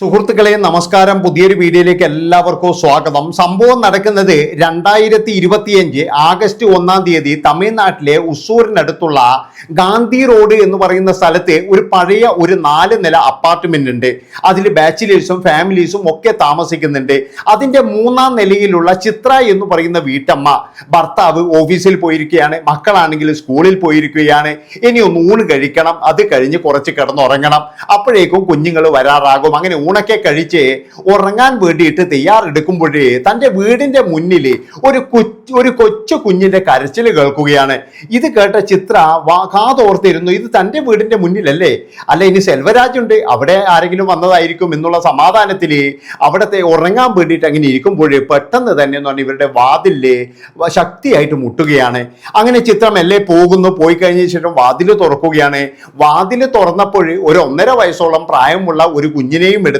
സുഹൃത്തുക്കളെ നമസ്കാരം. പുതിയൊരു വീഡിയോയിലേക്ക് എല്ലാവർക്കും സ്വാഗതം. സംഭവം നടക്കുന്നത് രണ്ടായിരത്തി ഇരുപത്തിയഞ്ച് ആഗസ്റ്റ് ഒന്നാം തീയതി തമിഴ്നാട്ടിലെ ഉസൂരിനടുത്തുള്ള ഗാന്ധി റോഡ് എന്ന് പറയുന്ന സ്ഥലത്ത് ഒരു പഴയ ഒരു നാല് നില അപ്പാർട്ട്മെന്റ് ഉണ്ട്. അതിൽ ബാച്ചിലേഴ്സും ഫാമിലീസും ഒക്കെ താമസിക്കുന്നുണ്ട്. അതിന്റെ മൂന്നാം നിലയിലുള്ള ചിത്ര എന്ന് പറയുന്ന വീട്ടമ്മ ഭർത്താവ് ഓഫീസിൽ പോയിരിക്കുകയാണ്. മക്കളാണെങ്കിൽ സ്കൂളിൽ പോയിരിക്കുകയാണ്. ഇനി ഒന്ന് ഊണ് കഴിക്കണം. അത് കഴിഞ്ഞ് കുറച്ച് കിടന്നുറങ്ങണം. അപ്പോഴേക്കും കുഞ്ഞുങ്ങൾ വരാറാകും. അങ്ങനെ ഊണൊക്കെ കഴിച്ച് ഉറങ്ങാൻ വേണ്ടിയിട്ട് തയ്യാറെടുക്കുമ്പോഴേ തന്റെ വീടിന്റെ മുന്നിൽ ഒരു കൊച്ചു ഒരു കൊച്ചു കുഞ്ഞിന്റെ കരച്ചിൽ കേൾക്കുകയാണ്. ഇത് കേട്ട ചിത്ര വാഘാതോർത്തിരുന്നു ഇത് തന്റെ വീടിന്റെ മുന്നിലല്ലേ? അല്ല ഇനി സെൽവരാജ് ഉണ്ട്. അവിടെ ആരെങ്കിലും വന്നതായിരിക്കും എന്നുള്ള സമാധാനത്തിൽ അവിടത്തെ ഉറങ്ങാൻ വേണ്ടിയിട്ട് അങ്ങനെ ഇരിക്കുമ്പോഴേ പെട്ടെന്ന് തന്നെ എന്ന് പറഞ്ഞാൽ ഇവരുടെ വാതിൽ ശക്തിയായിട്ട് മുട്ടുകയാണ്. അങ്ങനെ ചിത്രം എല്ലേ പോകുന്നു. പോയി കഴിഞ്ഞ ശേഷം വാതിൽ തുറക്കുകയാണ്. വാതിൽ തുറന്നപ്പോൾ ഒരു ഒന്നര വയസ്സോളം പ്രായമുള്ള ഒരു കുഞ്ഞിനെയും എടുത്ത്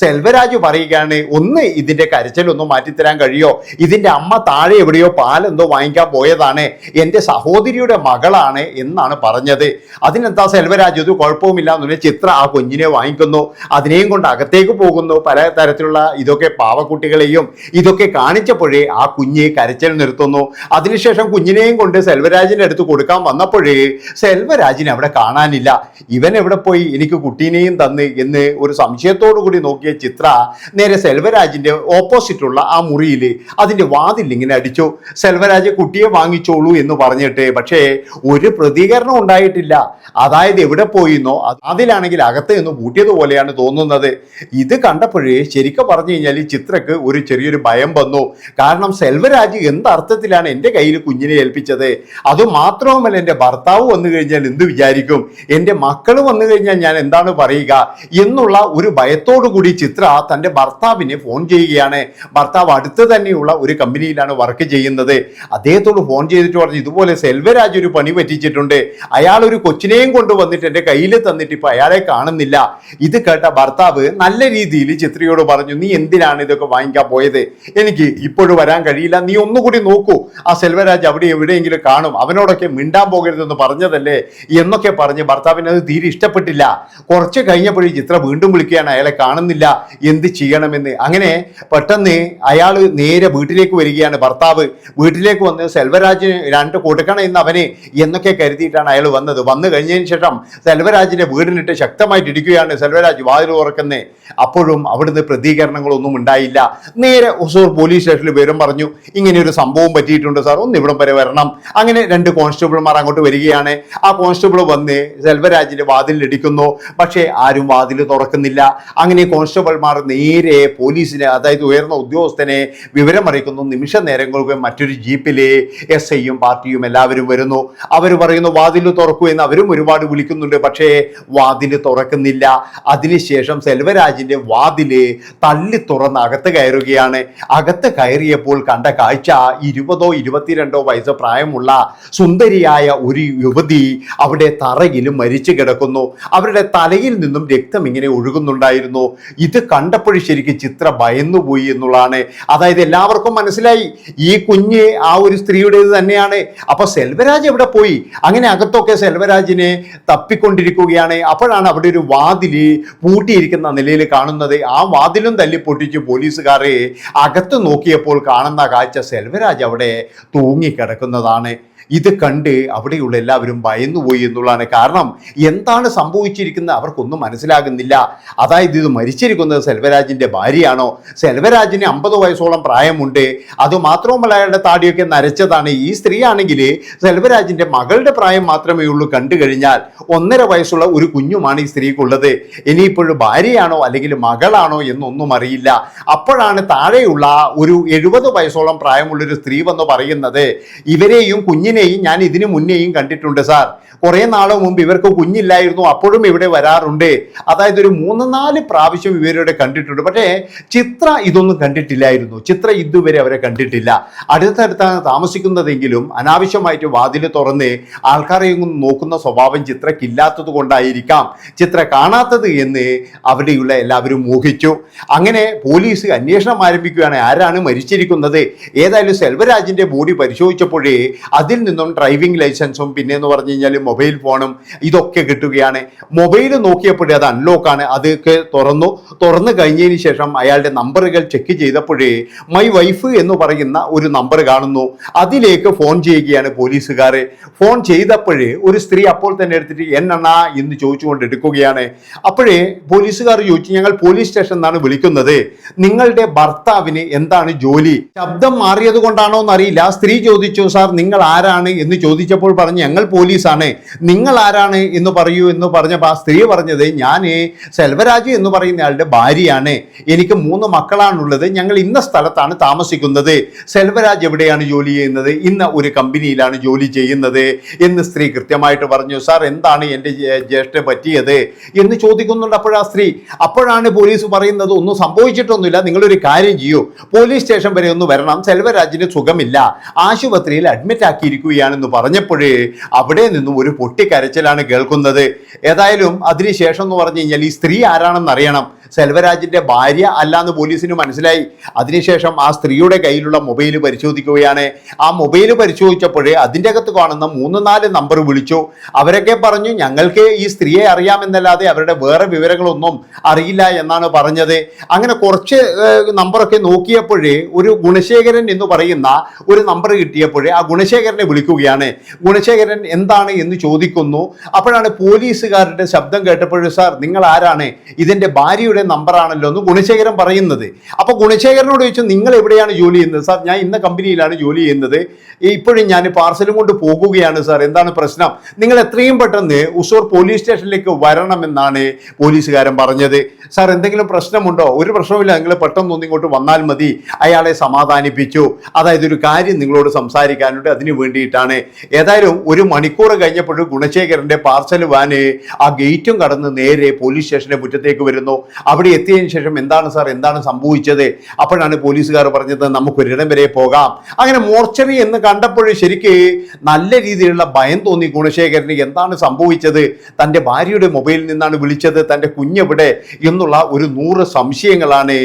സെൽവരാജ് പറയുകയാണ് ഒന്ന് ഇതിന്റെ കരച്ചിലൊന്ന് മാറ്റിത്തരാൻ കഴിയോ? ഇതിന്റെ അമ്മ താഴെ എവിടെയോ പാലെന്തോ വാങ്ങിക്കാൻ പോയതാണ്. എന്റെ സഹോദരിയുടെ മകളാണ് എന്നാണ് പറഞ്ഞത്. അതിനെന്താ സെൽവരാജ് ഇത് കുഴപ്പവുമില്ല എന്ന് പറഞ്ഞാൽ ചിത്ര ആ കുഞ്ഞിനെ വാങ്ങിക്കുന്നു. അതിനെയും കൊണ്ട് അകത്തേക്ക് പോകുന്നു. പല തരത്തിലുള്ള ഇതൊക്കെ പാവക്കുട്ടികളെയും ഇതൊക്കെ കാണിച്ചപ്പോഴേ ആ കുഞ്ഞ് കരച്ചിൽ നിർത്തുന്നു. അതിനുശേഷം കുഞ്ഞിനെയും കൊണ്ട് സെൽവരാജിന്റെ അടുത്ത് കൊടുക്കാൻ വന്നപ്പോഴേ സെൽവരാജിനെ അവിടെ കാണാനില്ല. ഇവൻ എവിടെ പോയി? എനിക്ക് കുട്ടീനെയും തന്ന് എന്ന് ഒരു സംശയത്തോടു കൂടി നോക്കിയ ചിത്ര നേരെ സെൽവരാജിന്റെ ഓപ്പോസിറ്റുള്ള ആ മുറിയിൽ അതിന്റെ വാതിൽ ഇങ്ങനെ അടിച്ചു. സെൽവരാജ് കുട്ടിയെ വാങ്ങിച്ചോളൂ എന്ന് പറഞ്ഞിട്ട് പക്ഷേ ഒരു പ്രതികരണം ഉണ്ടായിട്ടില്ല. അതായത് എവിടെ പോയിന്നോ അത് അതിലാണെങ്കിൽ അകത്ത് നിന്ന് പൂട്ടിയതുപോലെയാണ് തോന്നുന്നത്. ഇത് കണ്ടപ്പോഴേ ശരിക്കും പറഞ്ഞു കഴിഞ്ഞാൽ ഈ ചിത്രക്ക് ഒരു ചെറിയൊരു ഭയം വന്നു. കാരണം സെൽവരാജ് എന്ത് അർത്ഥത്തിലാണ് എന്റെ കയ്യിൽ കുഞ്ഞിനെ ഏൽപ്പിച്ചത്? അത് മാത്രവുമല്ല എന്റെ ഭർത്താവ് വന്നു കഴിഞ്ഞാൽ എന്ത് വിചാരിക്കും? എന്റെ മക്കൾ വന്നു കഴിഞ്ഞാൽ ഞാൻ എന്താണ് പറയുക? എന്നുള്ള ഒരു ഭയത്തോടു കൂടി ചിത്ര തന്റെ ഭർത്താവിനെ ഫോൺ ചെയ്യുകയാണ്. ഭർത്താവ് അടുത്ത് തന്നെയുള്ള ഒരു കമ്പനിയിലാണ് വർക്ക് ചെയ്യുന്നത്. അദ്ദേഹത്തോട് ഫോൺ ചെയ്തിട്ട് പറഞ്ഞു ഇതുപോലെ സെൽവരാജ് ഒരു പണി പറ്റിച്ചിട്ടുണ്ട്. അയാൾ ഒരു കൊച്ചിനെയും കൊണ്ടുവന്നിട്ട് എന്റെ കയ്യിൽ തന്നിട്ട് ഇപ്പം അയാളെ കാണുന്നില്ല. ഇത് കേട്ട ഭർത്താവ് നല്ല രീതിയിൽ ചിത്രയോട് പറഞ്ഞു നീ എന്തിനാണ് ഇതൊക്കെ വാങ്ങിക്കാൻ പോയത്? എനിക്ക് ഇപ്പോഴും വരാൻ കഴിയില്ല. നീ ഒന്നുകൂടി നോക്കൂ. ആ സെൽവരാജ് അവിടെ എവിടെയെങ്കിലും കാണും. അവനോടൊക്കെ മിണ്ടാൻ പോകരുതെന്ന് പറഞ്ഞതല്ലേ? എന്നൊക്കെ പറഞ്ഞ് ഭർത്താവിന് അത് തീരെ ഇഷ്ടപ്പെട്ടില്ല. കുറച്ച് കഴിഞ്ഞപ്പോഴും ചിത്ര വീണ്ടും വിളിക്കുകയാണ്. അയാളെ കാണുന്നില്ല. എന്ത് ചെയ്യണമെന്ന്. അങ്ങനെ പെട്ടെന്ന് അയാൾ നേരെ വീട്ടിലേക്ക് വരികയാണ് ഭർത്താവ്. വീട്ടിലേക്ക് വന്ന് സെൽവരാജിന് രണ്ട് കൊടുക്കണം എന്ന് അവന് എന്നൊക്കെ കരുതിയിട്ടാണ് അയാൾ വന്നത്. വന്നു കഴിഞ്ഞതിന് ശേഷം സെൽവരാജിന്റെ വീടിനിട്ട് ശക്തമായിട്ട് ഇടിക്കുകയാണ് സെൽവരാജ് വാതിൽ തുറക്കുന്നേ. അപ്പോഴും അവിടുന്ന് പ്രതികരണങ്ങളൊന്നും ഉണ്ടായില്ല. നേരെ ഒസൂർ പോലീസ് സ്റ്റേഷനിൽ വിവരം പറഞ്ഞു. ഇങ്ങനെ ഒരു സംഭവം പറ്റിയിട്ടുണ്ട് സാർ. ഒന്ന് ഇവിടം വരെ വരണം. അങ്ങനെ രണ്ട് കോൺസ്റ്റബിൾമാർ അങ്ങോട്ട് വരികയാണ്. ആ കോൺസ്റ്റബിൾ വന്ന് സെൽവരാജിന്റെ വാതിലിടിക്കുന്നു പക്ഷേ ആരും വാതിൽ തുറക്കുന്നില്ല. അങ്ങനെ കോൺസ്റ്റബിൾമാർ നേരെ പോലീസിനെ അതായത് ഉയർന്ന ഉദ്യോഗസ്ഥനെ വിവരം അറിയിക്കുന്നു. നിമിഷ നേരങ്ങൾക്ക് മറ്റൊരു ജീപ്പിലെ എസ് ഐയും പാർട്ടിയും എല്ലാവരും വരുന്നു. അവർ പറയുന്നു വാതിൽ തുറക്കൂ എന്ന് അവരും ഒരുപാട് വിളിക്കുന്നുണ്ട്. പക്ഷേ വാതിൽ തുറക്കുന്നില്ല. അതിനുശേഷം സെൽവരാജിന്റെ വാതിൽ തള്ളി തുറന്ന് അകത്ത് കയറുകയാണ്. അകത്ത് കയറിയപ്പോൾ കണ്ട കാഴ്ച ഇരുപതോ ഇരുപത്തിരണ്ടോ വയസ്സ് പ്രായമുള്ള സുന്ദരിയായ ഒരു യുവതി അവിടെ തറയിൽ മരിച്ചു കിടക്കുന്നു. അവരുടെ തലയിൽ നിന്നും രക്തം ഇങ്ങനെ ഒഴുകുന്നുണ്ടായിരുന്നു ഇത് കണ്ടപ്പോഴും ശരിക്കും ചിത്ര ഭയന്നുപോയി എന്നുള്ളതാണ്. അതായത് എല്ലാവർക്കും മനസ്സിലായി. ഈ കുഞ്ഞ് ആ ഒരു സ്ത്രീയുടേത് തന്നെയാണ്. അപ്പൊ സെൽവരാജ് എവിടെ പോയി? അങ്ങനെ അകത്തൊക്കെ സെൽവരാജിനെ തപ്പിക്കൊണ്ടിരിക്കുകയാണ്. അപ്പോഴാണ് അവിടെ ഒരു വാതിൽ പൂട്ടിയിരിക്കുന്ന നിലയിൽ കാണുന്നത്. ആ വാതിലും തല്ലി പൊട്ടിച്ച് പോലീസുകാരെ അകത്ത് നോക്കിയപ്പോൾ കാണുന്ന കാഴ്ച സെൽവരാജ് അവിടെ തൂങ്ങിക്കിടക്കുന്നതാണ്. ഇത് കണ്ട് അവിടെയുള്ള എല്ലാവരും ഭയന്നുപോയി എന്നുള്ളതാണ് കാരണം എന്താണ് സംഭവിച്ചിരിക്കുന്നത് അവർക്കൊന്നും മനസ്സിലാകുന്നില്ല. അതായത് ഇത് മരിച്ചിരിക്കുന്നത് സെൽവരാജിന്റെ ഭാര്യയാണോ? സെൽവരാജിന് അമ്പത് വയസ്സോളം പ്രായമുണ്ട്. അത് മാത്രവുമല്ല അയാളുടെ താടിയൊക്കെ നരച്ചതാണ്. ഈ സ്ത്രീയാണെങ്കിൽ സെൽവരാജിന്റെ മകളുടെ പ്രായം മാത്രമേ ഉള്ളൂ കണ്ടു കഴിഞ്ഞാൽ ഒന്നര വയസ്സുള്ള ഒരു കുഞ്ഞുമാണ് ഈ സ്ത്രീക്കുള്ളത്. ഇനിയിപ്പോഴും ഭാര്യയാണോ അല്ലെങ്കിൽ മകളാണോ എന്നൊന്നും അറിയില്ല. അപ്പോഴാണ് താഴെയുള്ള ഒരു എഴുപത് വയസ്സോളം പ്രായമുള്ളൊരു സ്ത്രീ വന്ന് പറയുന്നത് ഇവരെയും കുഞ്ഞിനെയും ഞാൻ ഇതിനു മുന്നേയും കണ്ടിട്ടുണ്ട് സാർ കുറേ നാളോ മുമ്പ് ഇവർക്ക് കുഞ്ഞില്ലായിരുന്നു അപ്പോഴും ഇവിടെ വരാറുണ്ട്. അതായത് ഒരു മൂന്ന് നാല് പ്രാവശ്യം ഇവരുടെ കണ്ടിട്ടുണ്ട്. പക്ഷേ ചിത്ര ഇതൊന്നും കണ്ടിട്ടില്ലായിരുന്നു. ചിത്ര ഇതുവരെ അവരെ കണ്ടിട്ടില്ല. അടുത്തടുത്താണ് താമസിക്കുന്നതെങ്കിലും അനാവശ്യമായിട്ട് വാതിൽ തുറന്ന് ആൾക്കാരെയൊന്നും നോക്കുന്ന സ്വഭാവം ചിത്രക്കില്ലാത്തത് കൊണ്ടായിരിക്കാം ചിത്ര കാണാത്തത് എന്ന് അവിടെയുള്ള എല്ലാവരും മോഹിച്ചു അങ്ങനെ പോലീസ് അന്വേഷണം ആരംഭിക്കുകയാണ്. ആരാണ് മരിച്ചിരിക്കുന്നത്? ഏതായാലും സെൽവരാജിന്റെ ബോഡി പരിശോധിച്ചപ്പോഴേ അതിൽ നിന്നും ഡ്രൈവിംഗ് ലൈസൻസും പിന്നെ എന്ന് പറഞ്ഞു കഴിഞ്ഞാൽ മൊബൈൽ ഫോണും ഇതൊക്കെ കിട്ടുകയാണ്. മൊബൈൽ നോക്കിയപ്പോഴേ അത് അൺലോക്കാണ് അതൊക്കെ തുറന്നു. തുറന്നു കഴിഞ്ഞതിന് ശേഷം അയാളുടെ നമ്പറുകൾ ചെക്ക് ചെയ്തപ്പോഴേ മൈ വൈഫ് എന്ന് പറയുന്ന ഒരു നമ്പർ കാണുന്നു. അതിലേക്ക് ഫോൺ ചെയ്യുകയാണ് പോലീസുകാർ. ഫോൺ ചെയ്തപ്പോഴേ ഒരു സ്ത്രീ അപ്പോൾ തന്നെ എടുത്തിട്ട് എന്നണ്ണ എന്ന് ചോദിച്ചുകൊണ്ട് എടുക്കുകയാണ് അപ്പോഴേ പോലീസുകാർ ചോദിച്ചു ഞങ്ങൾ പോലീസ് സ്റ്റേഷൻ എന്നാണ് വിളിക്കുന്നത്. നിങ്ങളുടെ ഭർത്താവിന് എന്താണ് ജോലി? ശബ്ദം മാറിയത് കൊണ്ടാണോ എന്നറിയില്ല സ്ത്രീ ചോദിച്ചു സാർ നിങ്ങൾ ആരാണ്? എന്ന് ചോദിച്ചപ്പോൾ പറഞ്ഞു ഞങ്ങൾ പോലീസാണ്. നിങ്ങൾ ആരാണ് എന്ന് പറയൂ എന്ന് പറഞ്ഞപ്പോൾ ആ സ്ത്രീ പറഞ്ഞത് ഞാൻ സെൽവരാജ് എന്ന് പറയുന്ന ആളുടെ ഭാര്യയാണ്. എനിക്ക് മൂന്ന് മക്കളാണുള്ളത്. ഞങ്ങൾ ഇന്ന സ്ഥലത്താണ് താമസിക്കുന്നത്. സെൽവരാജ് എവിടെയാണ് ജോലി ചെയ്യുന്നത്? ഇന്ന ഒരു കമ്പനിയിലാണ് ജോലി ചെയ്യുന്നത്. എന്ന് സ്ത്രീ കൃത്യമായിട്ട് പറഞ്ഞു സാർ എന്താണ് എന്റെ ജ്യേഷ്ഠ പറ്റിയത്? എന്ന് ചോദിക്കുന്നുണ്ട് അപ്പോഴാ സ്ത്രീ. അപ്പോഴാണ് പോലീസ് പറയുന്നത് ഒന്നും സംഭവിച്ചിട്ടൊന്നുമില്ല. നിങ്ങളൊരു കാര്യം ചെയ്യൂ. പോലീസ് സ്റ്റേഷൻ വരെ ഒന്ന് വരണം. സെൽവരാജിന് സുഖമില്ല. ആശുപത്രിയിൽ അഡ്മിറ്റ് ആക്കിയിരിക്കുകയാണെന്ന് പറഞ്ഞപ്പോഴേ അവിടെ നിന്നും ഒരു പൊട്ടിക്കരച്ചിലാണ് കേൾക്കുന്നത്. ഏതായാലും അതിനുശേഷം എന്ന് പറഞ്ഞു കഴിഞ്ഞാൽ ഈ സ്ത്രീ ആരാണെന്ന് അറിയണം. സെൽവരാജിന്റെ ഭാര്യ അല്ലാന്ന് പോലീസിന് മനസ്സിലായി. അതിനുശേഷം ആ സ്ത്രീയുടെ കയ്യിലുള്ള മൊബൈൽ പരിശോധിക്കുകയാണ്. ആ മൊബൈൽ പരിശോധിച്ചപ്പോഴേ അതിന്റെ അകത്ത് കാണുന്ന മൂന്ന് നാല് നമ്പർ വിളിച്ചു. അവരൊക്കെ പറഞ്ഞു ഞങ്ങൾക്ക് ഈ സ്ത്രീയെ അറിയാമെന്നല്ലാതെ അവരുടെ വേറെ വിവരങ്ങളൊന്നും അറിയില്ല എന്നാണ് പറഞ്ഞത്. അങ്ങനെ കുറച്ച് നമ്പറൊക്കെ നോക്കിയപ്പോഴേ ഒരു ഗുണശേഖരൻ എന്ന് പറയുന്ന ഒരു നമ്പർ കിട്ടിയപ്പോഴേ ആ ഗുണശേഖരനെ വിളിക്കുകയാണ്. ഗുണശേഖരൻ എന്താണ് എന്ന് ചോദിക്കുന്നു. അപ്പോഴാണ് പോലീസുകാരുടെ ശബ്ദം കേട്ടപ്പോഴും സാർ നിങ്ങൾ ആരാണ് ഇതിന്റെ ഭാര്യയുടെ നമ്പറാണല്ലോ എന്ന് ഗുണശേഖരൻ പറയുന്നത്. അപ്പോൾ ഗുണശേഖരനോട് ചോദിച്ചു നിങ്ങൾ എവിടെയാണ് ജോലി ചെയ്യുന്നത്? സാർ ഞാൻ ഇന്ന കമ്പനിയിലാണ് ജോലി ചെയ്യുന്നത്. ഇപ്പോഴും ഞാൻ പാർസലും കൊണ്ട് പോകുകയാണ് സാർ. എന്താണ് പ്രശ്നം? നിങ്ങൾ എത്രയും പെട്ടെന്ന് ഉസൂർ പോലീസ് സ്റ്റേഷനിലേക്ക് വരണമെന്നാണ് പോലീസുകാരൻ പറഞ്ഞത്. സാർ എന്തെങ്കിലും പ്രശ്നമുണ്ടോ? ഒരു പ്രശ്നവുമില്ല. നിങ്ങൾ പെട്ടെന്ന് ഒന്ന് ഇങ്ങോട്ട് വന്നാൽ മതി. അയാളെ സമാധാനിപ്പിച്ചു. അതായത് ഒരു കാര്യം നിങ്ങളോട് സംസാരിക്കാനുണ്ട്. അതിന് വേണ്ടിയിട്ടാണ്. ഏതായാലും ഒരു മണിക്കൂർ കഴിഞ്ഞപ്പോഴും ഗുണശേഖരന്റെ പാർസൽ വാന് ആ ഗേറ്റും കടന്ന് നേരെ പോലീസ് സ്റ്റേഷന്റെ മുറ്റത്തേക്ക് വരുന്നു. അവിടെ എത്തിയതിന് ശേഷം എന്താണ് സാർ? എന്താണ് സംഭവിച്ചത്? അപ്പോഴാണ് പോലീസുകാർ പറഞ്ഞത് നമുക്ക് ഒരിടം വരെ പോകാം. അങ്ങനെ മോർച്ചറി എന്ന് കണ്ടപ്പോൾ ശരിക്ക് നല്ല രീതിയിലുള്ള ഭയം തോന്നി ഗുണശേഖരന്. എന്താണ് സംഭവിച്ചത്? തന്റെ ഭാര്യയുടെ മൊബൈലിൽ നിന്നാണ് വിളിച്ചത്. തന്റെ കുഞ്ഞെവിടെ? എന്നുള്ള ഒരു നൂറ് സംശയങ്ങളാണ്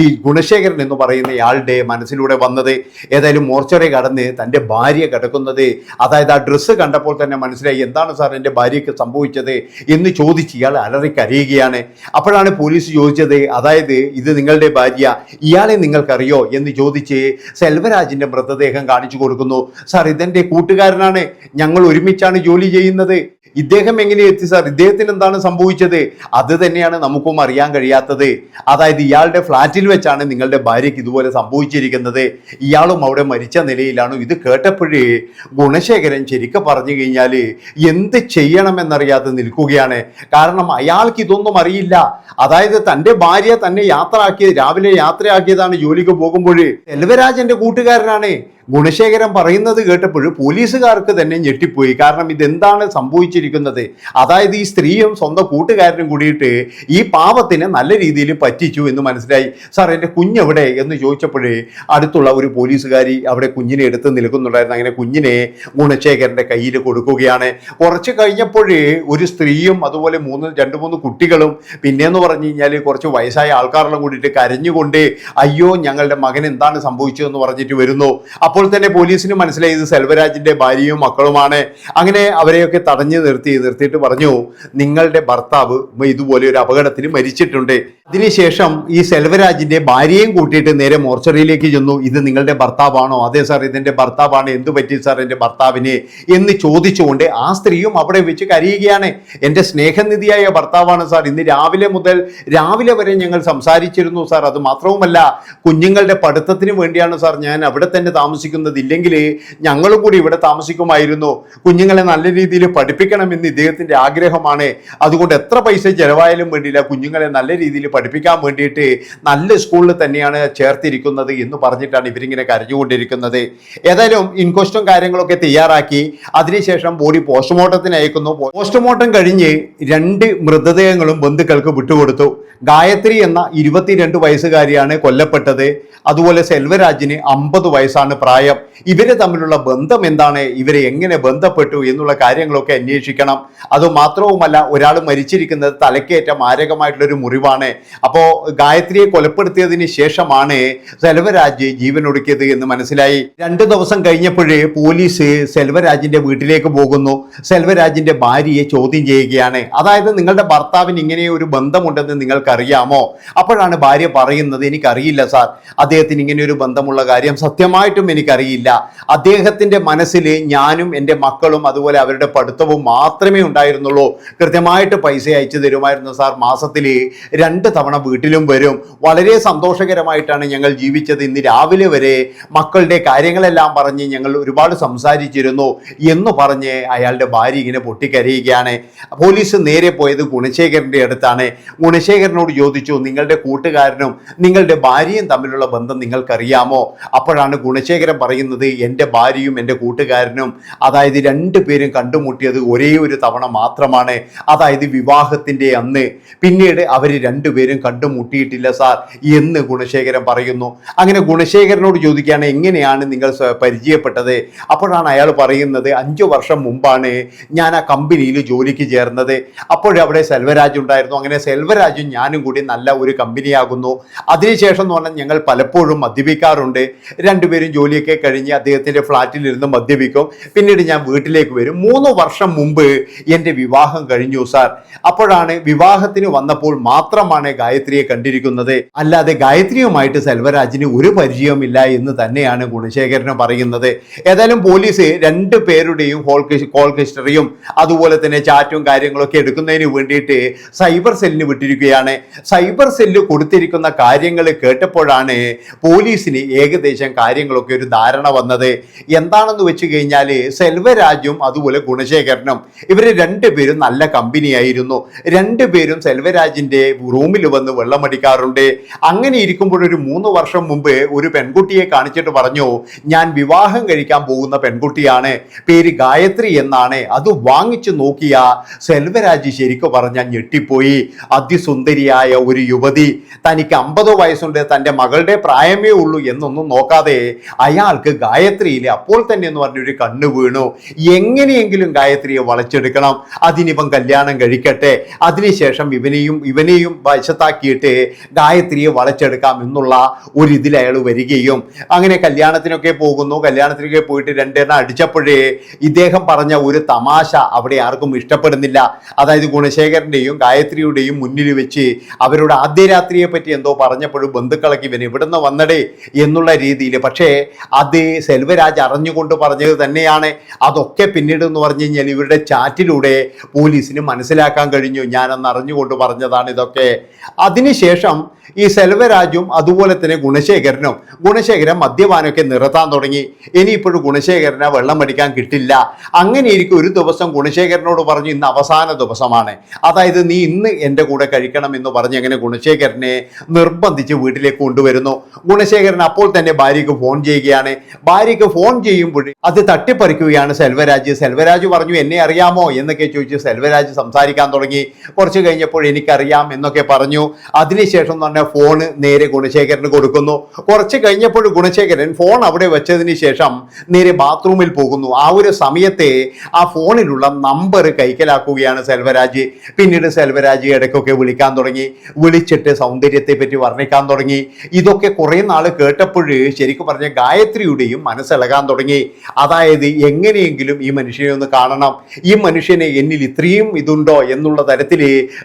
ഈ ഗുണശേഖരൻ എന്ന് പറയുന്ന ഇയാളുടെ മനസ്സിലൂടെ വന്നത്. ഏതായാലും മോർച്ചറി കടന്ന് തന്റെ ഭാര്യ കിടക്കുന്നത്. അതായത് ആ ഡ്രസ്സ് കണ്ടപ്പോൾ തന്നെ മനസ്സിലായി. എന്താണ് സാർ എന്റെ ഭാര്യയ്ക്ക് സംഭവിച്ചത് എന്ന് ചോദിച്ച് ഇയാൾ അലറിക്കരയുകയാണ്. അപ്പോഴാണ് പോലീസ് ചോദിച്ചത് അതായത് ഇത് നിങ്ങളുടെ ഭാര്യ ഇയാളെ നിങ്ങൾക്കറിയോ എന്ന് ചോദിച്ച് സെൽവരാജിന്റെ മൃതദേഹം കാണിച്ചു കൊടുക്കുന്നു. സാർ ഇതെന്റെ കൂട്ടുകാരനാണ്. ഞങ്ങൾ ഒരുമിച്ചാണ് ജോലി ചെയ്യുന്നത്. ഇദ്ദേഹം എങ്ങനെ എത്തി സാർ? ഇദ്ദേഹത്തിന് എന്താണ് സംഭവിച്ചത്? അത് തന്നെയാണ് നമുക്കും അറിയാൻ കഴിയാത്തത്. അതായത് ഇയാളുടെ ഫ്ലാറ്റിൽ വെച്ചാണ് നിങ്ങളുടെ ഭാര്യയ്ക്ക് ഇതുപോലെ സംഭവിച്ചിരിക്കുന്നത്. ഇയാളും അവിടെ മരിച്ച നിലയിലാണ്. ഇത് കേട്ടപ്പോഴേ ഗുണശേഖരൻ ശരിക്കും പറഞ്ഞു കഴിഞ്ഞാൽ എന്ത് ചെയ്യണമെന്നറിയാതെ നിൽക്കുകയാണ്. കാരണം അയാൾക്ക് ഇതൊന്നും അറിയില്ല. അതായത് തന്റെ ഭാര്യ തന്നെ യാത്രയാക്കിയത് രാവിലെ യാത്രയാക്കിയതാണ് ജോലിക്ക് പോകുമ്പോൾ. സെൽവരാജന്റെ കൂട്ടുകാരനാണ്. ഗുണശേഖരൻ പറയുന്നത് കേട്ടപ്പോൾ പോലീസുകാർക്ക് തന്നെ ഞെട്ടിപ്പോയി. കാരണം ഇതെന്താണ് സംഭവിച്ചിരിക്കുന്നത്? അതായത് ഈ സ്ത്രീയും സ്വന്തം കൂട്ടുകാരനും കൂടിയിട്ട് ഈ പാപത്തിന് നല്ല രീതിയിൽ പറ്റിച്ചു എന്ന് മനസ്സിലായി. സാർ എന്റെ കുഞ്ഞെവിടെ? എന്ന് ചോദിച്ചപ്പോഴേ അടുത്തുള്ള ഒരു പോലീസുകാരി അവിടെ കുഞ്ഞിനെ എടുത്ത് നിൽക്കുന്നുണ്ടായിരുന്നു. അങ്ങനെ കുഞ്ഞിനെ ഗുണശേഖരന്റെ കയ്യിൽ കൊടുക്കുകയാണ്. കുറച്ച് കഴിഞ്ഞപ്പോഴേ ഒരു സ്ത്രീയും അതുപോലെ മൂന്ന് രണ്ട് മൂന്ന് കുട്ടികളും പിന്നെയെന്ന് പറഞ്ഞു കഴിഞ്ഞാൽ കുറച്ച് വയസ്സായ ആൾക്കാരെല്ലാം കൂടിയിട്ട് കരഞ്ഞുകൊണ്ട് അയ്യോ ഞങ്ങളുടെ മകൻ എന്താണ് സംഭവിച്ചതെന്ന് പറഞ്ഞിട്ട് വരുന്നു. അപ്പോൾ തന്നെ പോലീസിന് മനസ്സിലായി ഇത് സെൽവരാജിന്റെ ഭാര്യയും മക്കളുമാണ്. അങ്ങനെ അവരെയൊക്കെ തടഞ്ഞു നിർത്തി നിർത്തിയിട്ട് പറഞ്ഞു നിങ്ങളുടെ ഭർത്താവ് ഇതുപോലെ ഒരു അപകടത്തിൽ മരിച്ചിട്ടുണ്ട്. അതിനുശേഷം ഈ സെൽവരാജിന്റെ ഭാര്യയും കൂട്ടിയിട്ട് നേരെ മോർച്ചറിയിലേക്ക് ചെന്നു. ഇത് നിങ്ങളുടെ ഭർത്താവാണോ? അതെ സാർ ഇതെന്റെ ഭർത്താവാണ്. എന്തു പറ്റി സാർ എന്റെ ഭർത്താവിന്? എന്ന് ചോദിച്ചുകൊണ്ട് ആ സ്ത്രീയും അവിടെ വെച്ച് കരയുകയാണ്. എന്റെ സ്നേഹനിധിയായ ഭർത്താവാണ് സാർ. ഇന്ന് രാവിലെ മുതൽ രാവിലെ വരെ ഞങ്ങൾ സംസാരിച്ചിരുന്നു സാർ. അത് മാത്രവുമല്ല കുഞ്ഞുങ്ങളുടെ പഠിത്തത്തിന് വേണ്ടിയാണ് സാർ ഞാൻ അവിടെ തന്നെ താമസിക്കുന്നത്. ഇല്ലെങ്കിൽ ഞങ്ങളും കൂടി ഇവിടെ താമസിക്കുമായിരുന്നു. കുഞ്ഞുങ്ങളെ നല്ല രീതിയിൽ പഠിപ്പിക്കണമെന്ന് ഇദ്ദേഹത്തിന്റെ ആഗ്രഹമാണ്. അതുകൊണ്ട് എത്ര പൈസ ചിലവായാലും വേണ്ടിയില്ല. കുഞ്ഞുങ്ങളെ നല്ല രീതിയിൽ പഠിപ്പിക്കാൻ വേണ്ടിയിട്ട് നല്ല സ്കൂളിൽ തന്നെയാണ് ചേർത്തിരിക്കുന്നത് എന്ന് പറഞ്ഞിട്ടാണ് ഇവരിങ്ങനെ കരഞ്ഞുകൊണ്ടിരിക്കുന്നത്. ഏതായാലും ഇൻക്വസ്റ്റും കാര്യങ്ങളൊക്കെ തയ്യാറാക്കി. അതിനുശേഷം ബോഡി പോസ്റ്റ്മോർട്ടത്തിന് അയക്കുന്നു. പോസ്റ്റ്മോർട്ടം കഴിഞ്ഞ് രണ്ട് മൃതദേഹങ്ങളും ബന്ധുക്കൾക്ക് വിട്ടുകൊടുത്തു. ഗായത്രി എന്ന ഇരുപത്തിരണ്ട് വയസ്സുകാരിയാണ് കൊല്ലപ്പെട്ടത്. അതുപോലെ സെൽവരാജിന് അമ്പത് വയസ്സാണ് പ്രായം. ഇവരെ തമ്മിലുള്ള ബന്ധം എന്താണ്? ഇവരെ എങ്ങനെ ബന്ധപ്പെട്ടു? എന്നുള്ള കാര്യങ്ങളൊക്കെ അന്വേഷിച്ചു അന്വേഷിക്കണം അതുമാത്രവുമല്ല ഒരാൾ മരിച്ചിരിക്കുന്നത് തലക്കേറ്റ മാരകമായിട്ടുള്ളൊരു മുറിവാണ്. അപ്പോൾ ഗായത്രിയെ കൊലപ്പെടുത്തിയതിന് ശേഷമാണ് സെൽവരാജ് ജീവനൊടുക്കിയത് എന്ന് മനസ്സിലായി. രണ്ടു ദിവസം കഴിഞ്ഞപ്പോഴേ പോലീസ് സെൽവരാജിന്റെ വീട്ടിലേക്ക് പോകുന്നു. സെൽവരാജിന്റെ ഭാര്യയെ ചോദ്യം ചെയ്യുകയാണ്. അതായത് നിങ്ങളുടെ ഭർത്താവിന് ഇങ്ങനെ ഒരു ബന്ധമുണ്ടെന്ന് നിങ്ങൾക്കറിയാമോ? അപ്പോഴാണ് ഭാര്യ പറയുന്നത് എനിക്കറിയില്ല സാർ. അദ്ദേഹത്തിന് ഇങ്ങനെ ഒരു ബന്ധമുള്ള കാര്യം സത്യമായിട്ടും എനിക്കറിയില്ല. അദ്ദേഹത്തിന്റെ മനസ്സിൽ ഞാനും എന്റെ മക്കളും അതുപോലെ അവരുടെ പഠിത്തവും മാത്രമേ ഉണ്ടായിരുന്നുള്ളൂ. കൃത്യമായിട്ട് പൈസ അയച്ചു തരുമായിരുന്നു സാർ. മാസത്തിൽ രണ്ട് തവണ വീട്ടിലും വരും. വളരെ സന്തോഷകരമായിട്ടാണ് ഞങ്ങൾ ജീവിച്ചത്. ഇന്ന് രാവിലെ വരെ മക്കളുടെ കാര്യങ്ങളെല്ലാം പറഞ്ഞ് ഞങ്ങൾ ഒരുപാട് സംസാരിച്ചിരുന്നു എന്ന് പറഞ്ഞ് അയാളുടെ ഭാര്യ ഇങ്ങനെ പൊട്ടിക്കരയുകയാണ്. പോലീസ് നേരെ പോയത് ഗുണശേഖരന്റെ അടുത്താണ്. ഗുണശേഖരനോട് ചോദിച്ചു നിങ്ങളുടെ കൂട്ടുകാരനും നിങ്ങളുടെ ഭാര്യയും തമ്മിലുള്ള ബന്ധം നിങ്ങൾക്കറിയാമോ? അപ്പോഴാണ് ഗുണശേഖരൻ പറയുന്നത് എന്റെ ഭാര്യയും എന്റെ കൂട്ടുകാരനും അതായത് രണ്ടു പേരും കണ്ടുമുട്ടിയത് ഒരേ ഒരു തവണ മാത്രമാണ്. അതായത് വിവാഹത്തിന്റെ അന്ന്. പിന്നീട് അവർ രണ്ടുപേരും കണ്ടുമുട്ടിയിട്ടില്ല സാർ എന്ന് ഗുണശേഖരൻ പറയുന്നു. അങ്ങനെ ഗുണശേഖരനോട് ചോദിക്കുകയാണ് എങ്ങനെയാണ് നിങ്ങൾ പരിചയപ്പെട്ടത്? അപ്പോഴാണ് അയാൾ പറയുന്നത് അഞ്ചു വർഷം മുമ്പാണ് ഞാൻ ആ കമ്പനിയിൽ ജോലിക്ക് ചേർന്നത്. അപ്പോഴവിടെ സെൽവരാജ് ഉണ്ടായിരുന്നു. അങ്ങനെ സെൽവരാജും ഞാനും കൂടി നല്ല ഒരു കമ്പനിയാകുന്നു. അതിനുശേഷം എന്ന് പറഞ്ഞാൽ ഞങ്ങൾ പലപ്പോഴും മദ്യപിക്കാറുണ്ട്. രണ്ടുപേരും ജോലിയൊക്കെ കഴിഞ്ഞ് അദ്ദേഹത്തിന്റെ ഫ്ലാറ്റിലിരുന്ന് മദ്യപിക്കും. പിന്നീട് ഞാൻ വീട്ടിലേക്ക് വരും. മൂന്ന് വർഷം മുമ്പ് എന്റെ വിവാഹം കഴിഞ്ഞു സാർ. അപ്പോഴാണ് വിവാഹത്തിന് വന്നപ്പോൾ മാത്രമാണ് ഗായത്രിയെ കണ്ടിരിക്കുന്നത്. അല്ലാതെ ഗായത്രിയുമായിട്ട് സെൽവരാജിന് ഒരു പരിചയമില്ല എന്ന് തന്നെയാണ് ഗുണശേഖരന് പറയുന്നത്. ഏതായാലും പോലീസ് രണ്ട് പേരുടെയും ഹോൾ കോൾ ഹിസ്റ്ററിയും അതുപോലെ തന്നെ ചാറ്റും കാര്യങ്ങളൊക്കെ എടുക്കുന്നതിന് വേണ്ടിയിട്ട് സൈബർ സെല്ലിന് വിട്ടിരിക്കുകയാണ്. സൈബർ സെല്ല് കൊടുത്തിരിക്കുന്ന കാര്യങ്ങൾ കേട്ടപ്പോഴാണ് പോലീസിന് ഏകദേശം കാര്യങ്ങളൊക്കെ ഒരു ധാരണ വന്നത്. എന്താണെന്ന് വെച്ച് കഴിഞ്ഞാൽ സെൽവരാജും അതുപോലെ ഗുണശേഖരനും ഇവർ രണ്ടുപേരും നല്ല കമ്പനിയായിരുന്നു രണ്ടുപേരും സെൽവരാജിന്റെ റൂമിൽ വന്ന് വെള്ളമടിക്കാറുണ്ട്. അങ്ങനെ ഇരിക്കുമ്പോൾ ഒരു മൂന്ന് വർഷം മുമ്പ് ഒരു പെൺകുട്ടിയെ കാണിച്ചിട്ട് പറഞ്ഞു ഞാൻ വിവാഹം കഴിക്കാൻ പോകുന്ന പെൺകുട്ടിയാണ്. പേര് ഗായത്രി എന്നാണ്. അത് വാങ്ങിച്ചു നോക്കിയ സെൽവരാജ് ശരിക്കും പറഞ്ഞാൽ ഞെട്ടിപ്പോയി. അതിസുന്ദരിയായ ഒരു യുവതി. തനിക്ക് അമ്പത് വയസ്സുണ്ട്. തന്റെ മകളുടെ പ്രായമേ ഉള്ളൂ എന്നൊന്നും നോക്കാതെ അയാൾക്ക് ഗായത്രിയിൽ അപ്പോൾ തന്നെ എന്ന് പറഞ്ഞൊരു കണ്ണു വീണു. എങ്ങനെയെങ്കിലും ഗായത്രിയെ വളച്ചെടുക്കണം. അതിനിവൻ കല്യാണം കഴിക്കട്ടെ. അതിനുശേഷം ഇവനെയും ഇവനെയും വശത്താക്കിയിട്ട് ഗായത്രിയെ വളച്ചെടുക്കാം എന്നുള്ള ഒരു ഇതിൽ അയാൾ വരികയും അങ്ങനെ കല്യാണത്തിനൊക്കെ പോകുന്നു. കല്യാണത്തിനൊക്കെ പോയിട്ട് രണ്ടെണ്ണം അടിച്ചപ്പോഴേ ഇദ്ദേഹം പറഞ്ഞ ഒരു തമാശ അവിടെ ആർക്കും ഇഷ്ടപ്പെടുന്നില്ല. അതായത് ഗുണശേഖരന്റെയും ഗായത്രിയുടെയും മുന്നിൽ വെച്ച് അവരുടെ ആദ്യ രാത്രിയെ പറ്റി എന്തോ പറഞ്ഞപ്പോഴും ബന്ധുക്കളൊക്കെ ഇവൻ ഇവിടുന്ന് വന്നടേ? എന്നുള്ള രീതിയിൽ. പക്ഷേ അത് സെൽവരാജ് അറിഞ്ഞുകൊണ്ട് പറഞ്ഞത് തന്നെയാണ്. അതൊക്കെ പിന്നീട് എന്ന് പറഞ്ഞു കഴിഞ്ഞാൽ ഇവരുടെ ചാറ്റിലൂടെ പോലീസിന് മനസ്സിലാക്കാൻ കഴിഞ്ഞു. ഞാനന്ന് അറിഞ്ഞുകൊണ്ട് പറഞ്ഞതാണ് ഇതൊക്കെ. അതിനുശേഷം ഈ സെൽവരാജും അതുപോലെ തന്നെ ഗുണശേഖരനും ഗുണശേഖരൻ മദ്യപാനമൊക്കെ നിർത്താൻ തുടങ്ങി. ഇനിയിപ്പോഴും ഗുണശേഖരനെ വെള്ളം അടിക്കാൻ കിട്ടില്ല. അങ്ങനെ ഇരിക്കും ഒരു ദിവസം ഗുണശേഖരനോട് പറഞ്ഞു ഇന്ന് അവസാന ദിവസമാണ്. അതായത് നീ ഇന്ന് എന്റെ കൂടെ കഴിക്കണം എന്ന് പറഞ്ഞ് അങ്ങനെ ഗുണശേഖരനെ നിർബന്ധിച്ച് വീട്ടിലേക്ക് കൊണ്ടുവരുന്നു. ഗുണശേഖരൻ അപ്പോൾ തന്നെ ഭാര്യയ്ക്ക് ഫോൺ ചെയ്യുകയാണ്. ഭാര്യയ്ക്ക് ഫോൺ ചെയ്യുമ്പോൾ അത് തട്ടിപ്പറിക്കുകയാണ് സെൽവരാജ്. സെൽവരാജ് പറഞ്ഞു എന്നെ അറിയാമോ എന്നൊക്കെ ചോദിച്ച് സെൽവരാജ് സംസാരിക്കാൻ തുടങ്ങി. കുറച്ച് കഴിഞ്ഞപ്പോൾ എനിക്കറിയാം എന്നൊക്കെ പറഞ്ഞു. അതിനുശേഷം പറഞ്ഞാൽ ഫോണ് നേരെ ഗുണശേഖരന് കൊടുക്കുന്നു. കുറച്ച് കഴിഞ്ഞപ്പോൾ ഗുണശേഖരൻ ഫോൺ അവിടെ വെച്ചതിന് ശേഷം നേരെ ബാത്റൂമിൽ പോകുന്നു. ആ ഒരു സമയത്തെ ആ ഫോണിലുള്ള നമ്പർ കൈക്കലാക്കുകയാണ് സെൽവരാജ്. പിന്നീട് സെൽവരാജ് ഇടയ്ക്കൊക്കെ വിളിക്കാൻ തുടങ്ങി. വിളിച്ചിട്ട് സൗന്ദര്യത്തെ പറ്റി വർണിക്കാൻ തുടങ്ങി. ഇതൊക്കെ കുറേ നാൾ കേട്ടപ്പോൾ ശരിക്കും പറഞ്ഞ ഗായത്രിയുടെയും മനസ്സിളകാൻ തുടങ്ങി. അതായത് എങ്ങനെയെങ്കിലും ഈ മനുഷ്യനെ ഒന്ന് കാണണം. ഈ മനുഷ്യനെ എന്നിൽ ഇത്രയും ഇതുണ്ടോ എന്നുള്ള തരത്തിൽ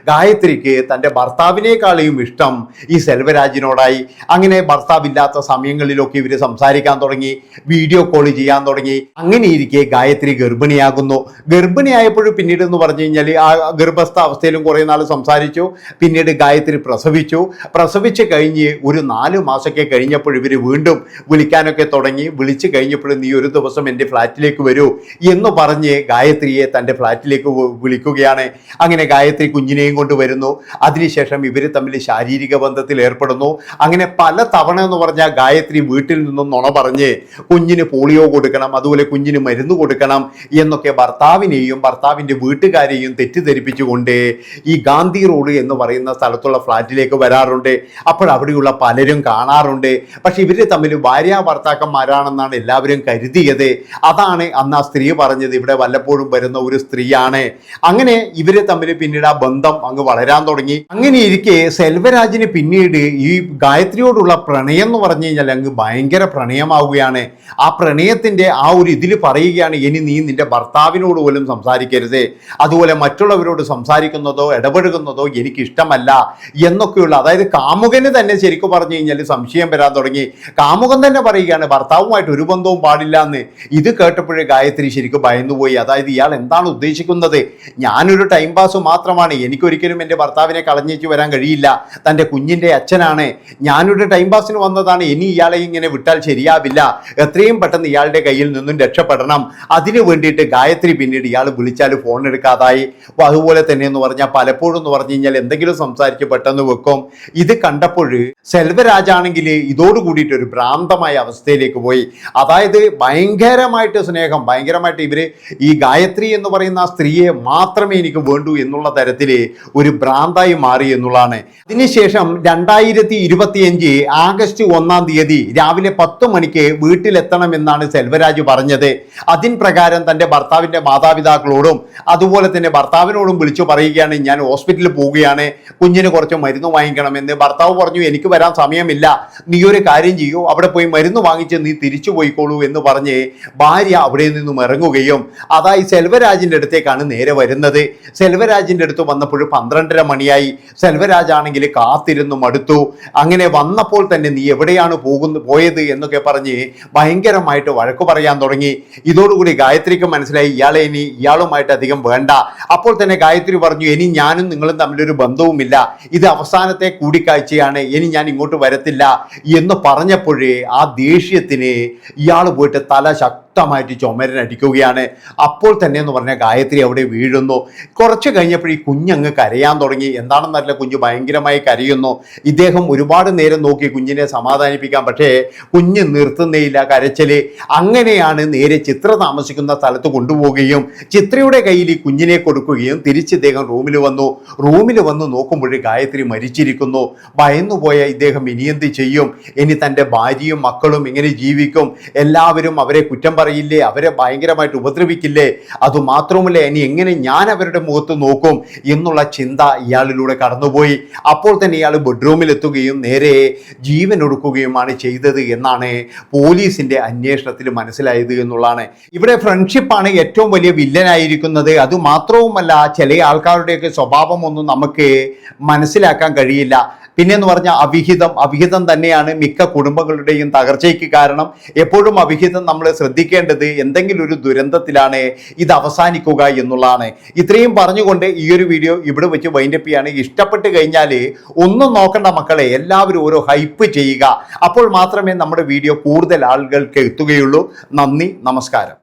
ഗായത്രിക്ക് തന്റെ ഭർത്താവിനേക്കാളെയും ഇഷ്ടം ഈ സെൽവരാജിനോടായി. അങ്ങനെ ഭർത്താവില്ലാത്ത സമയങ്ങളിലൊക്കെ ഇവർ സംസാരിക്കാൻ തുടങ്ങി വീഡിയോ കോൾ ചെയ്യാൻ തുടങ്ങി. അങ്ങനെ ഇരിക്കെ ഗായത്രി ഗർഭിണിയാകുന്നു. ഗർഭിണിയായപ്പോഴും പിന്നീട് എന്ന് പറഞ്ഞു കഴിഞ്ഞാൽ ആ ഗർഭസ്ഥ അവസ്ഥയിലും കുറേ നാൾ സംസാരിച്ചു. പിന്നീട് ഗായത്രി പ്രസവിച്ചു. പ്രസവിച്ച് കഴിഞ്ഞ് ഒരു നാല് മാസമൊക്കെ കഴിഞ്ഞപ്പോൾ ഇവർ വീണ്ടും വിളിക്കാനൊക്കെ തുടങ്ങി. വിളിച്ചു കഴിഞ്ഞപ്പോഴും നീ ഒരു ദിവസം എന്റെ ഫ്ലാറ്റിലേക്ക് വരൂ എന്ന് പറഞ്ഞ് ഗായത്രിയെ തന്റെ ഫ്ലാറ്റിലേക്ക് വിളിക്കുകയാണ്. അങ്ങനെ ഗായത്രി കുഞ്ഞിനെയും കൊണ്ട് വരുന്നു. അതിനുശേഷം ഇവർ തമ്മിൽ ശാരീരിക ബന്ധത്തിൽ ഏർപ്പെടുന്നു. അങ്ങനെ പല തവണ എന്ന് പറഞ്ഞാൽ ഗായത്രി വീട്ടിൽ നിന്നും നുണ പറഞ്ഞ് കുഞ്ഞിന് പോളിയോ കൊടുക്കണം അതുപോലെ കുഞ്ഞിന് മരുന്ന് കൊടുക്കണം എന്നൊക്കെ ഭർത്താവിനെയും ഭർത്താവിന്റെ വീട്ടുകാരെയും തെറ്റിദ്ധരിപ്പിച്ചുകൊണ്ട് ഈ ഗാന്ധി റോഡ് എന്ന് പറയുന്ന സ്ഥലത്തുള്ള ഫ്ലാറ്റിലേക്ക് വരാറുണ്ട്. അപ്പോൾ അവിടെയുള്ള പലരും കാണാറുണ്ട്. പക്ഷെ ഇവർ തമ്മിൽ ഭാര്യ ഭർത്താക്കന്മാരാണെന്നാണ് എല്ലാവരും കരുതിയത്. അതാണ് അന്ന് ആ സ്ത്രീ പറഞ്ഞത്. ഇവിടെ വല്ലപ്പോഴും വരുന്ന വരുന്ന ഒരു സ്ത്രീയാണ്. അങ്ങനെ ഇവർ തമ്മിൽ പിന്നീട് ആ ബന്ധം അങ്ങ് വളരാൻ തുടങ്ങി. അങ്ങനെ ഇരിക്കെ സെൽവരാജിന് പിന്നീട് ഈ ഗായത്രിയോടുള്ള പ്രണയം എന്ന് പറഞ്ഞു കഴിഞ്ഞാൽ അങ്ങ് ഭയങ്കര പ്രണയമാവുകയാണ്. ആ പ്രണയത്തിന്റെ ആ ഒരു ഇതിൽ പറയുകയാണ് ഇനി നീ നിന്റെ ഭർത്താവിനോട് പോലും സംസാരിക്കരുത്. അതുപോലെ മറ്റുള്ളവരോട് സംസാരിക്കുന്നതോ ഇടപഴകുന്നതോ എനിക്ക് ഇഷ്ടമല്ല എന്നൊക്കെയുള്ള അതായത് കാമുകന് തന്നെ ശരിക്കും പറഞ്ഞു കഴിഞ്ഞാൽ സംശയം വരാൻ തുടങ്ങി. കാമുകൻ തന്നെ പറയുകയാണ് ഭർത്താവുമായിട്ട് ഒരു ബന്ധവും പാടില്ല എന്ന് ഇത് കേട്ടപ്പോഴേ ഗായത്രി ശരിക്കും ഭയന്നുപോയി. അതായത് ഇയാൾ എന്താണ് ഉദ്ദേശിക്കുന്നത്? ഞാനൊരു ടൈം പാസ് മാത്രമാണ്. എനിക്കൊരിക്കലും എന്റെ ഭർത്താവിനെ കളഞ്ഞേച്ച് വരാൻ കഴിയില്ല. തന്റെ കുഞ്ഞിന്റെ അച്ഛനാണ്. ഞാനൊരു ടൈം പാസിന് വന്നതാണ്. ഇനി ഇയാളെ ഇങ്ങനെ വിട്ടാൽ ശരിയാവില്ല. എത്രയും പെട്ടെന്ന് ഇയാളുടെ കയ്യിൽ നിന്നും രക്ഷപ്പെടണം. അതിനു വേണ്ടിയിട്ട് ഗായത്രി പിന്നീട് ഇയാൾ വിളിച്ചാൽ ഫോൺ എടുക്കാതായി. അതുപോലെ തന്നെ എന്ന് പറഞ്ഞാൽ പലപ്പോഴും എന്ന് പറഞ്ഞു കഴിഞ്ഞാൽ എന്തെങ്കിലും സംസാരിച്ച് പെട്ടെന്ന് വെക്കും. ഇത് കണ്ടപ്പോൾ സെൽവരാജാണെങ്കിൽ ഇതോട് കൂടിയിട്ട് ഒരു ഭ്രാന്തമായ അവസ്ഥയിലേക്ക് പോയി. അതായത് ഭയങ്കരമായിട്ട് സ്നേഹം ഭയങ്കരമായിട്ട് ഇവർ ഈ ഗായത്രി എന്ന് പറയുന്ന ആ സ്ത്രീയെ മാത്രമേ എനിക്ക് വേണ്ടൂ എന്നുള്ള തരത്തിൽ ഒരു ഭ്രാന്തായി മാറി എന്നുള്ളതാണ്. അതിനുശേഷം രണ്ടായിരത്തി ഇരുപത്തിയഞ്ച് ആഗസ്റ്റ് ഒന്നാം തീയതി രാവിലെ പത്ത് മണിക്ക് വീട്ടിലെത്തണമെന്നാണ് സെൽവരാജ് പറഞ്ഞത്. അതിൻ പ്രകാരം തന്റെ ഭർത്താവിന്റെ മാതാപിതാക്കളോടും അതുപോലെ തന്നെ ഭർത്താവിനോടും വിളിച്ചു പറയുകയാണ് ഞാൻ ഹോസ്പിറ്റലിൽ പോവുകയാണ് കുഞ്ഞിന് കുറച്ച് മരുന്ന് വാങ്ങിക്കണമെന്ന്. ഭർത്താവ് പറഞ്ഞു എനിക്ക് വരാൻ സമയമില്ല നീ ഒരു കാര്യം ചെയ്യൂ അവിടെ പോയി മരുന്ന് വാങ്ങിച്ച് നീ തിരിച്ചു പോയിക്കോളൂ എന്ന് പറഞ്ഞ് ഭാര്യ അവിടെ നിന്നും ഇറങ്ങുകയും അതായി സെൽവരാജിന്റെ അടുത്തേക്കാണ് നേരെ വരുന്നത്. സെൽവരാജിന്റെ അടുത്ത് വന്നപ്പോൾ പന്ത്രണ്ടര മണിയായി. സെൽവരാജ് ആണെങ്കിൽ കാത്തിരുന്നു മടുത്തു. അങ്ങനെ വന്നപ്പോൾ തന്നെ നീ എവിടെയാണ് പോകുന്ന പോയത് എന്നൊക്കെ പറഞ്ഞ് ഭയങ്കരമായിട്ട് വഴക്ക് പറയാൻ തുടങ്ങി. ഇതോടുകൂടി ഗായത്രിക്ക് മനസ്സിലായി ഇയാളെ ഇനി ഇയാളുമായിട്ട് അധികം വേണ്ട. അപ്പോൾ തന്നെ ഗായത്രി പറഞ്ഞു ഇനി ഞാനും നിങ്ങളും തമ്മിലൊരു ബന്ധവുമില്ല. ഇത് അവസാനത്തെ കൂടിക്കാഴ്ചയാണ്. ഇനി ഞാൻ ഇങ്ങോട്ട് വരത്തില്ല. എന്ന് പറഞ്ഞപ്പോഴേ ആ ദേഷ്യത്തിന് ഇയാൾ പോയിട്ട് തല ശക്തമായിട്ട് ചുമരനടിക്കുകയാണ്. അപ്പോൾ തന്നെ എന്ന് പറഞ്ഞാൽ ഗായത്രി അവിടെ വീഴുന്നു. കുറച്ച് കഴിഞ്ഞപ്പോൾ ഈ കുഞ്ഞങ്ങ് കരയാൻ തുടങ്ങി. എന്താണെന്നറിയില്ല കുഞ്ഞ് ഭയങ്കരമായി കരയുന്നു. ഇദ്ദേഹം ഒരുപാട് നേരം നോക്കി കുഞ്ഞിനെ സമാധാനിപ്പിക്കാം പക്ഷേ കുഞ്ഞ് നിർത്തുന്നേയില്ല കരച്ചൽ. അങ്ങനെയാണ് നേരെ ചിത്ര താമസിക്കുന്ന സ്ഥലത്ത് കൊണ്ടുപോവുകയും ചിത്രയുടെ കയ്യിൽ ഈ കുഞ്ഞിനെ കൊടുക്കുകയും തിരിച്ച് ഇദ്ദേഹം റൂമിൽ വന്നു. റൂമിൽ വന്ന് നോക്കുമ്പോൾ ഗായത്രി മരിച്ചിരിക്കുന്നു. ഭയന്നുപോയ ഇദ്ദേഹം ഇനി എന്ത് ചെയ്യും? ഇനി തന്റെ ഭാര്യയും മക്കളും ഇങ്ങനെ ജീവിക്കും? എല്ലാവരും അവരെ കുറ്റം പറയില്ലേ? അവരെ ഭയങ്കരമായിട്ട് ഉപദ്രവിക്കില്ലേ? അതുമാത്രവുമല്ല ഇനി എങ്ങനെ ഞാൻ അവരുടെ മുഖത്ത് നോക്കും എന്നുള്ള ചിന്ത ഇയാളിലൂടെ കടന്നുപോയി. അപ്പോൾ തന്നെ ഇയാൾ ബെഡ്റൂമിൽ എത്തുകയും നേരെ ജീവൻ ഒടുക്കുകയുമാണ് ചെയ്തത് എന്നാണ് പോലീസിന്റെ അന്വേഷണത്തിൽ മനസ്സിലായത് എന്നുള്ളതാണ്. ഇവിടെ ഫ്രണ്ട്ഷിപ്പാണ് ഏറ്റവും വലിയ വില്ലനായിരിക്കുന്നത്. അതുമാത്രവുമല്ല ചില ആൾക്കാരുടെയൊക്കെ സ്വഭാവമൊന്നും നമുക്ക് മനസ്സിലാക്കാൻ കഴിയില്ല. പിന്നെന്ന് പറഞ്ഞാൽ അവിഹിതം. അവിഹിതം തന്നെയാണ് മിക്ക കുടുംബങ്ങളുടെയും തകർച്ചയ്ക്ക് കാരണം. എപ്പോഴും അവിഹിതം നമ്മൾ ശ്രദ്ധിക്കേണ്ടത് എന്തെങ്കിലും ഒരു ദുരന്തത്തിലാണ് ഇത് അവസാനിക്കുക എന്നുള്ളതാണ്. ഇത്രയും പറഞ്ഞുകൊണ്ട് ഈ ഒരു വീഡിയോ ഇവിടെ വെച്ച് വൈൻഡപ്പ് ചെയ്യാണ്. ഇഷ്ടപ്പെട്ട് കഴിഞ്ഞാൽ ഒന്നും നോക്കേണ്ട മക്കളെ എല്ലാവരും ഓരോ ഹൈപ്പ് ചെയ്യുക. അപ്പോൾ മാത്രമേ നമ്മുടെ വീഡിയോ കൂടുതൽ ആളുകൾക്ക് എത്തുകയുള്ളൂ. നന്ദി നമസ്കാരം.